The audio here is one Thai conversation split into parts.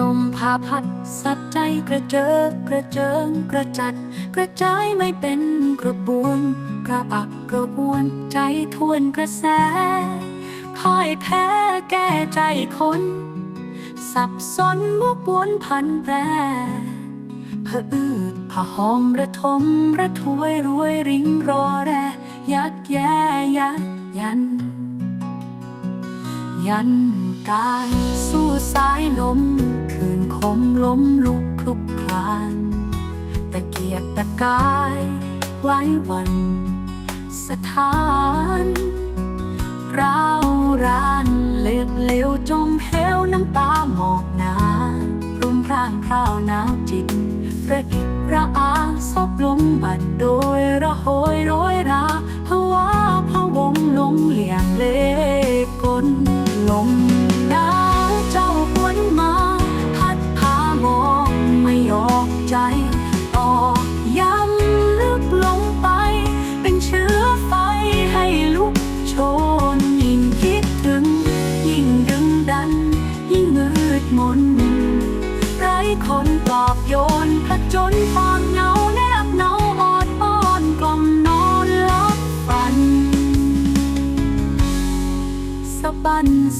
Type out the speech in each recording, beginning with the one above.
ลมพาพัด สัดใจกระเจิดกระเจิงกระจัด กระจายไม่เป็นกระบวนกระอักกระบวนใจทวนกระแสพ่ายแพ้แก้ใจคนสับสนมุกวนพันแปรผะอืดผะหอมระทมระถวยรวยริงรอแรยักแย่ยักยัน ยัน กาย สู้สายลม คืนคมล้มลุกคลุกคลานตะเกียกตะกาย ไว้วัน สถานร้าวรานเล็บเหลวจมเหวน้ำตาหมอกหนารุมพร่างพราวหนาวจิตระอิระอาซบลมบัดโดยระโหยโรยราภาวะพะวงลงเหลี่ยงเลกลลม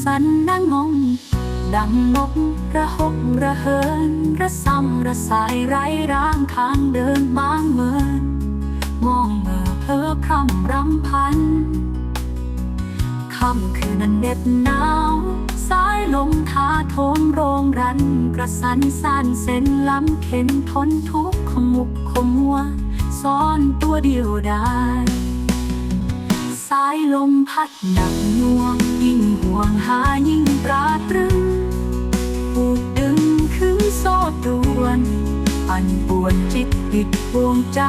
สันนั่งงง ดังนกระหกระเหิน ระซ้ำระสายไร้ร่างทางเดินบางเมิน มองเมื่อเพ้อพร่ำรำพัน ค่ำคืนนั้นเหน็บหนาว สายลมทาโทมโรงรัน กระสันสานเส้นล้ำเข็นทนทุกข์ขมุกขมัว ซ่อนตัวเดียวได้สายลมพัดหนักน่วงยิ่ง วงหายิ่งตราตรึงผูกดึงขึ้นโซ่ตรวนอันปวนจิตปิดดวงใจ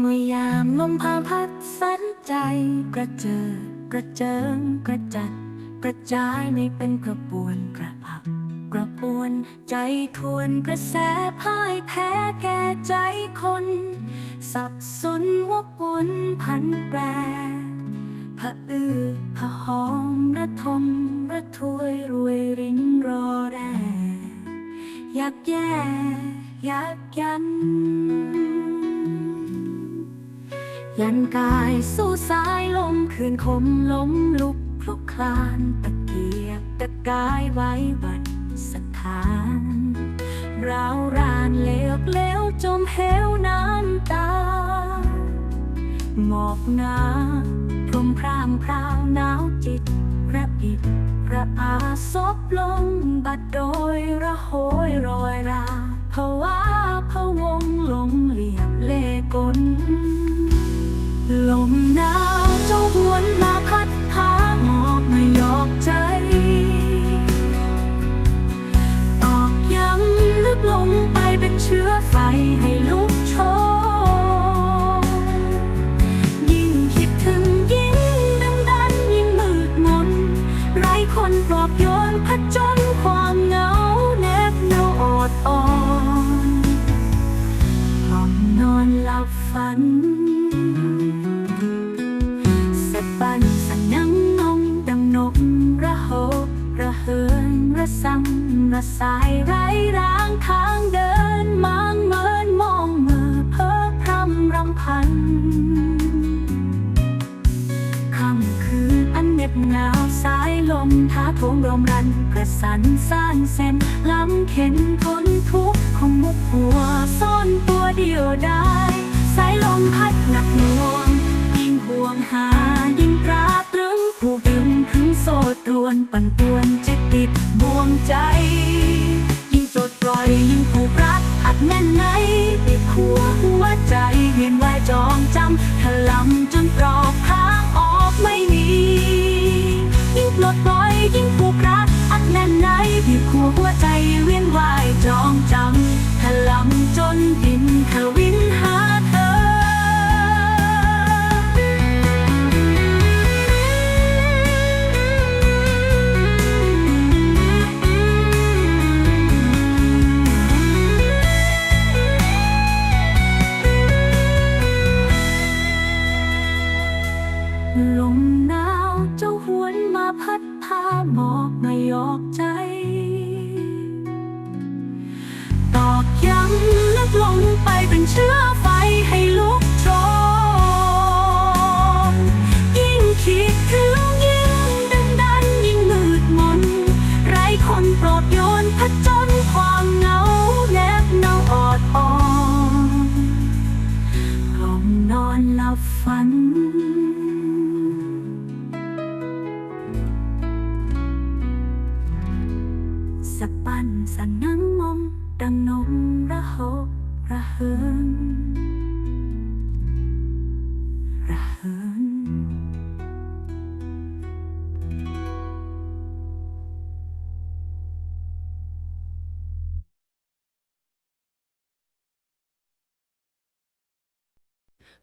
เมื่อยามลมพาพัดสันใจ กระเจิดกระเจิงกระจัด กระจายไม่เป็นกระบวนกระอักกระปวนใจทวนกระแสพ่ายแพ้แก่ใจคน สับสนวกวนพันแปรผะอือผะหอมระทมระถวยรวยริงรอแรอยากแย่อยากยัน ยันกายสู้สายลมคืนคมล้มลุกพลุกคลานตะเกียกตะกายไว้วันสถานราวรานเลวเลวจมเหวน้ำตา หมอกหนาพรมพรามพราวหนาวจิตระอิดระอาซบลงบัดโดยระโหยโรยราภาวะพะวงลงหลี ผจญความเหงาแนบเนาอดอ่อนกล่อมนอนหลับฝันสะบันสะนังงงดังนกระโหกระเหินระซ้ำระสายไร้ร่างทางเดินมางเมินมองเมื่อเพ้อพรำรำพัน เหน็บหนาวท้าโถมรมรันกระสันสร้างเส้นล้ำเข็นทนทุกข์ของมุกหัวซ่อนตัวเดียวได้ สายลมพัดหนักหน่วง ยิ่งห่วงหายิ่งตราตรึงผูกดึงถึงโซ่ตรวนปั่นป่วนจิตติดบ่วงใจ ยิ่งปลดปล่อยยิ่งผูกรักอัดแน่นในติดหัวหัวใจเวียนวายจองจำ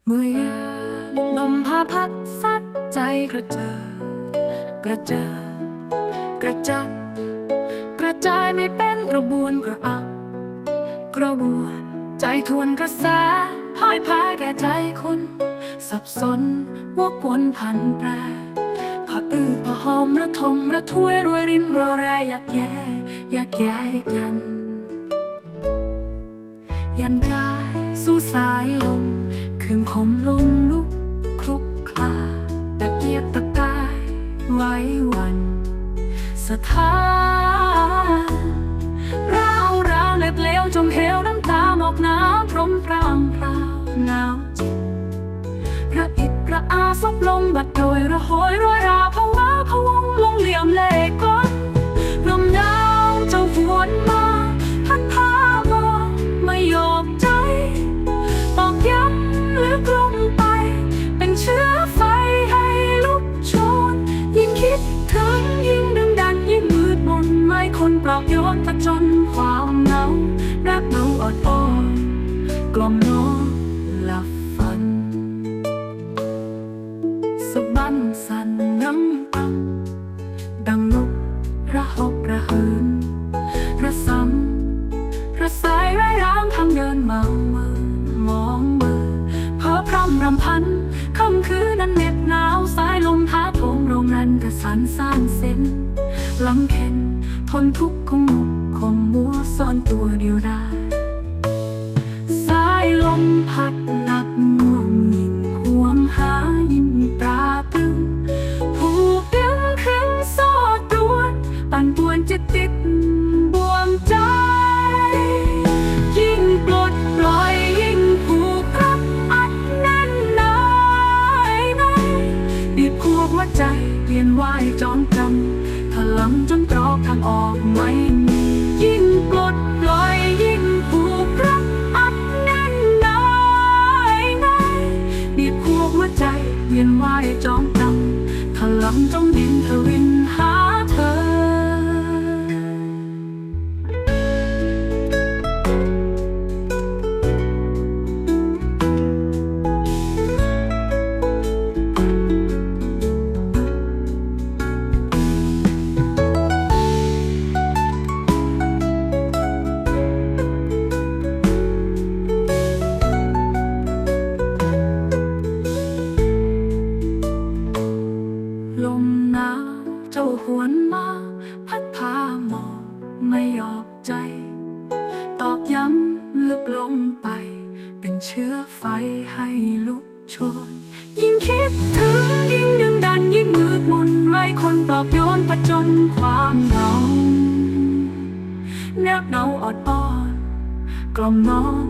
เมื่อยามลมพาพัดซัดใจกระเจิดกระเจิดกระจัดกระจายไม่เป็นกระบวนกระอักกระบวนใจทวนกระแสพ่ายแพ้แก่ใจคนสับสนวกวนพันแปรผะอือผะหอมระทมระถ้วยรวยรินรอแรยักแย่อยักแย่กัน ยันกายสู้สายลม คืนคมลมลุกคลุกคลาตะเกียกตะกายไว้วัน สถานราวราวเล็บเลวจมเหวน้ำตาหมอกน้ำพรมพรางพราวหนาวจิตระอิดระอาซบลงบัดโดยระหอยรอยรา กล่อมนอนหลับฝัน สะบั้นสั่นน้ำตังดังนกระหกระเหินระซ้ำระสายไร้ร้างทำเดินเมาเมื่อมองเมื่อเพอพร่ำรำพันค่ำคืนนั้นเหน็บหนาวสายลมท้าโถมโรงรันกระสันสร้างเส้นลำเข็นทนทุกข์คงหมกคงมัวซ่อนตัวเดียวได้ มหนาวเจ้าหวนมา พัดพาหมอกไม่ยอบใจ ตอกย้ำลึกลงไป เป็นเชื้อไฟให้ลุกโชนยิ่งคิดถึงยิ่งดึงดันยิ่งมืดมนไร้คนปลอบโยนผจญความเหงาแนบเงาออดอ้อนกล่อมนอน